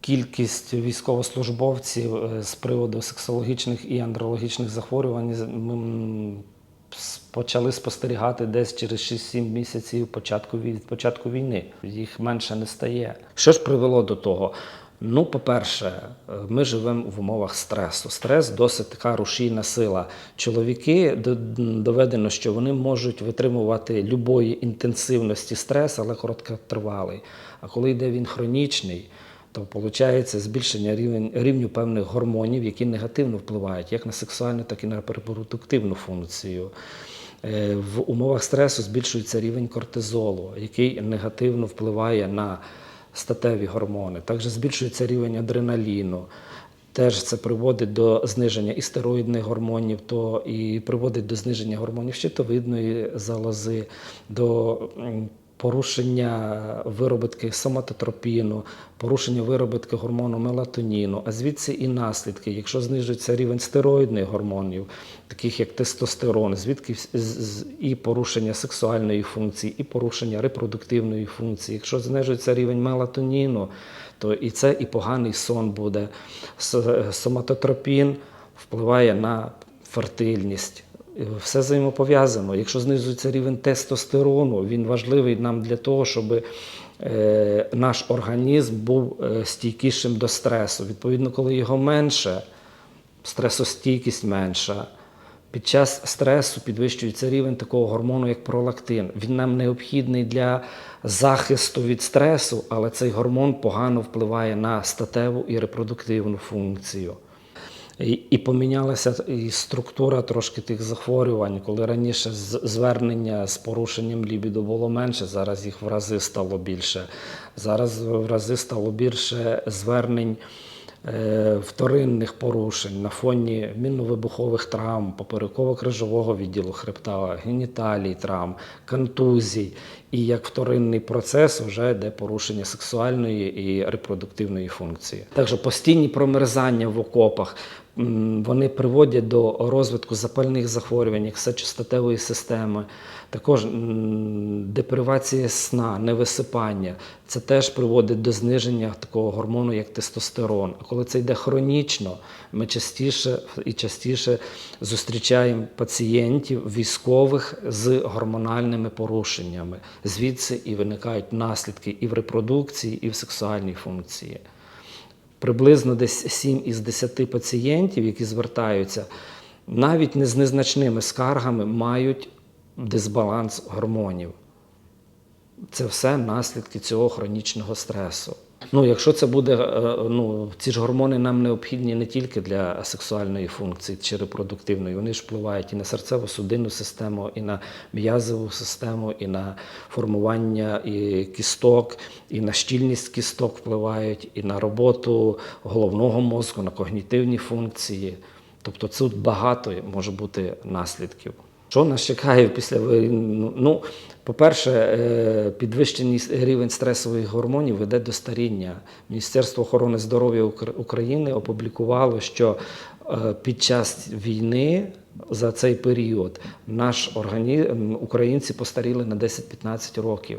Кількість військовослужбовців е, з приводу сексологічних і андрологічних захворювань ми почали спостерігати десь через 6-7 місяців початку від початку війни. Їх менше не стає. Що ж привело до того? Ну, по-перше, е, ми живемо в умовах стресу. Стрес досить така рушійна сила. Чоловіки доведено, що вони можуть витримувати любої інтенсивності стрес, але короткотривалий. А коли йде він хронічний, то виходить збільшення рівень, рівню певних гормонів, які негативно впливають як на сексуальну, так і на репродуктивну функцію. Е, В умовах стресу збільшується рівень кортизолу, який негативно впливає на статеві гормони. Також збільшується рівень адреналіну. Теж це приводить до зниження і стероїдних гормонів, то і приводить до зниження гормонів щитовидної залози, до порушення виробітки соматотропіну, порушення виробітки гормону мелатоніну, а звідси і наслідки. Якщо знижується рівень стероїдних гормонів, таких як тестостерон, звідки і порушення сексуальної функції, і порушення репродуктивної функції. Якщо знижується рівень мелатоніну, то і це і поганий сон буде. Соматотропін впливає на фертильність. Е, Все взаємопов'язано. Якщо знизується рівень тестостерону, він важливий нам для того, щоб е, наш організм був е, стійкішим до стресу. Відповідно, коли його менше, стресостійкість менша. Під час стресу підвищується рівень такого гормону, як пролактин. Він нам необхідний для захисту від стресу, але цей гормон погано впливає на статеву і репродуктивну функцію. І, помінялася і структура трошки тих захворювань, коли раніше звернення з порушенням лібіду було менше, зараз їх в рази стало більше. Зараз в рази стало більше звернень е, вторинних порушень на фоні мінно-вибухових травм, попереково-крижового відділу хребта, геніталій травм, контузій. І як вторинний процес вже йде порушення сексуальної і репродуктивної функції. Також постійні промерзання в окопах вони приводять до розвитку запальних захворювань, як сечостатевої системи, також депривація сна, невисипання. Це теж приводить до зниження такого гормону, як тестостерон. А коли це йде хронічно, ми частіше і частіше зустрічаємо пацієнтів військових з гормональними порушеннями. Звідси і виникають наслідки і в репродукції, і в сексуальній функції. Приблизно десь 7 із 10 пацієнтів, які звертаються, навіть не з незначними скаргами мають дисбаланс гормонів. Це все наслідки цього хронічного стресу. Ну, якщо це буде, е, ну, ці ж гормони нам необхідні не тільки для сексуальної функції чи репродуктивної, вони ж впливають і на серцево-судинну систему, і на м'язову систему, і на формування і кісток, і на щільність кісток впливають, і на роботу головного мозку, на когнітивні функції. Тобто тут багато може бути наслідків. Що нас чекає після війни? Ну, по-перше, е, підвищений рівень стресових гормонів веде до старіння. Міністерство охорони здоров'я України опублікувало, що е, під час війни за цей період наш організм, українці постаріли на 10-15 років.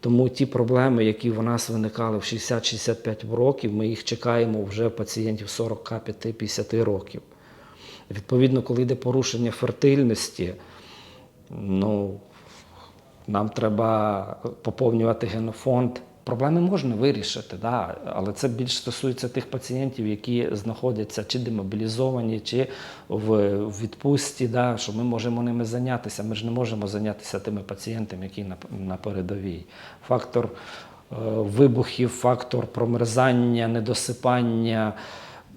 Тому ті проблеми, які в нас виникали в 60-65 років, ми їх чекаємо вже пацієнтів 45-50 років. Відповідно, коли йде порушення фертильності, ну, нам треба поповнювати генофонд. Проблеми можна вирішити, да, але це більш стосується тих пацієнтів, які знаходяться чи демобілізовані, чи в відпустці, да, що ми можемо ними зайнятися. Ми ж не можемо зайнятися тими пацієнтами, які на, на передовій. Фактор е, вибухів, фактор промерзання, недосипання.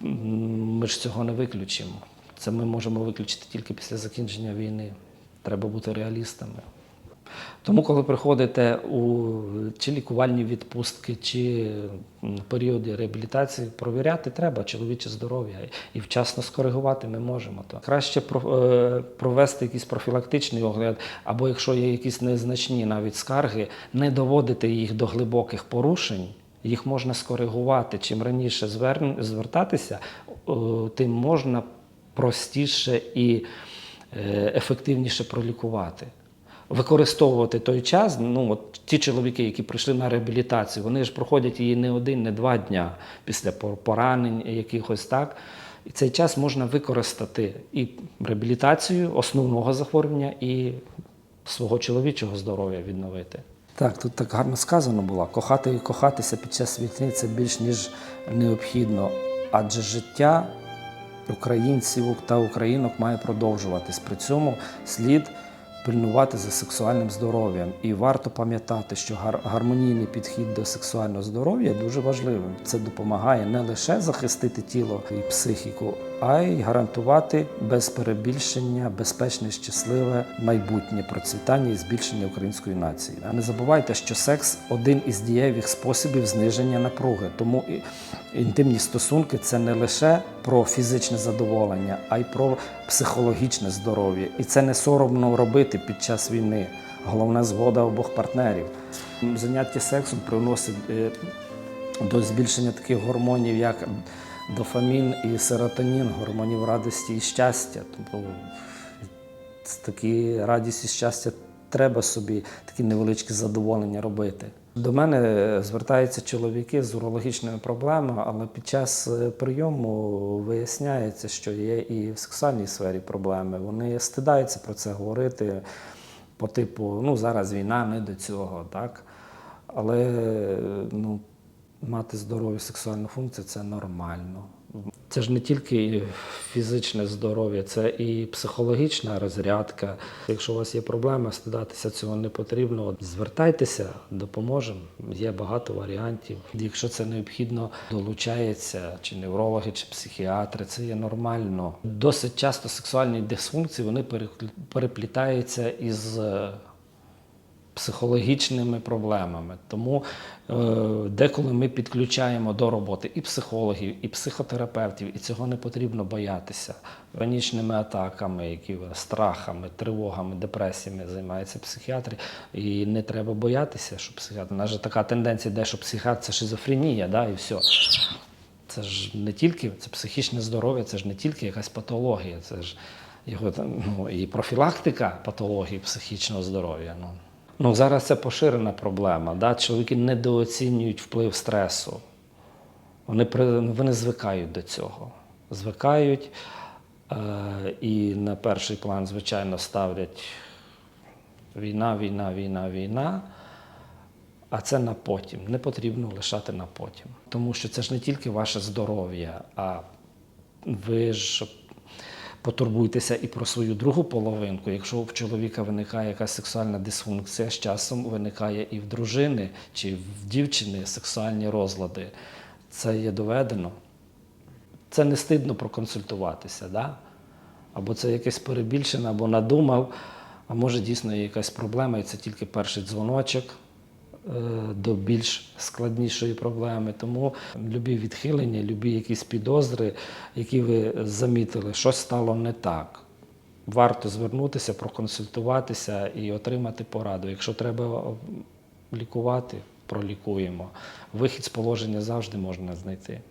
Ми ж цього не виключимо. Це ми можемо виключити тільки після закінчення війни. Треба бути реалістами. Тому, коли приходите у чи лікувальні відпустки, чи періоди реабілітації, провіряти треба чоловіче здоров'я і вчасно скоригувати ми можемо. То краще е, провести якийсь профілактичний огляд, або якщо є якісь незначні навіть скарги, не доводити їх до глибоких порушень. Їх можна скоригувати. Чим раніше звертатися, тим можна простіше і е, ефективніше пролікувати. використовувати той час. Ну, от ті чоловіки, які прийшли на реабілітацію, вони ж проходять її не один, не два дня після поранень якихось так. І цей час можна використати і реабілітацію основного захворювання, і свого чоловічого здоров'я відновити. Так, тут так гарно сказано було. Кохати і кохатися під час війни це більш ніж необхідно, адже життя українців та українок має продовжуватись. При цьому слід пильнувати за сексуальним здоров'ям. І варто пам'ятати, що гар- гармонійний підхід до сексуального здоров'я дуже важливим. Це допомагає не лише захистити тіло і психіку, а й гарантувати без перебільшення безпечне, щасливе майбутнє процвітання і збільшення української нації. А не забувайте, що секс один із дієвих способів зниження напруги. Тому інтимні стосунки це не лише про фізичне задоволення, а й про психологічне здоров'я. І це не соромно робити під час війни. Головна згода обох партнерів. Заняття сексом приносить е, до збільшення таких гормонів, як дофамін і серотонін, гормонів радості і щастя. Тобто такі радість і щастя треба собі такі невеличкі задоволення робити. До мене звертаються чоловіки з урологічними проблемами, але під час е, прийому виясняється, що є і в сексуальній сфері проблеми. Вони стидаються про це говорити по типу, ну зараз війна, не до цього, так? Але е, ну, мати здорову сексуальну функцію це нормально. Це ж не тільки фізичне здоров'я, це і психологічна розрядка. Якщо у вас є проблеми, стидатися цього не потрібно. От Звертайтеся, допоможемо. Є багато варіантів. Якщо це необхідно, долучається чи неврологи, чи психіатри. Це є нормально. Досить часто сексуальні дисфункції вони переплітаються із е, психологічними проблемами. Тому е, деколи ми підключаємо до роботи і психологів, і психотерапевтів, і цього не потрібно боятися. Панічними атаками, які страхами, тривогами, депресіями займаються психіатри. І не треба боятися, що психіатр. У нас же така тенденція йде, що психіатр це шизофренія, да, і все. Це ж не тільки це психічне здоров'я, це ж не тільки якась патологія, це ж його ну, і профілактика патології психічного здоров'я. Ну. Ну, зараз це поширена проблема. Да? Чоловіки недооцінюють вплив стресу. Вони, вони звикають до цього. Звикають е, і на перший план, звичайно, ставлять війна, війна, війна, війна. А це на потім. Не потрібно лишати на потім. Тому що це ж не тільки ваше здоров'я, а ви ж потурбуйтеся і про свою другу половинку. Якщо в чоловіка виникає якась сексуальна дисфункція, з часом виникає і в дружини чи в дівчини сексуальні розлади. Це є доведено. Це не стидно проконсультуватися, да? або це якесь перебільшене, або надумав, а може дійсно є якась проблема, і це тільки перший дзвоночок до більш складнішої проблеми. Тому любі відхилення, любі якісь підозри, які ви замітили, щось стало не так. Варто звернутися, проконсультуватися і отримати пораду. Якщо треба лікувати, пролікуємо. Вихід з положення завжди можна знайти.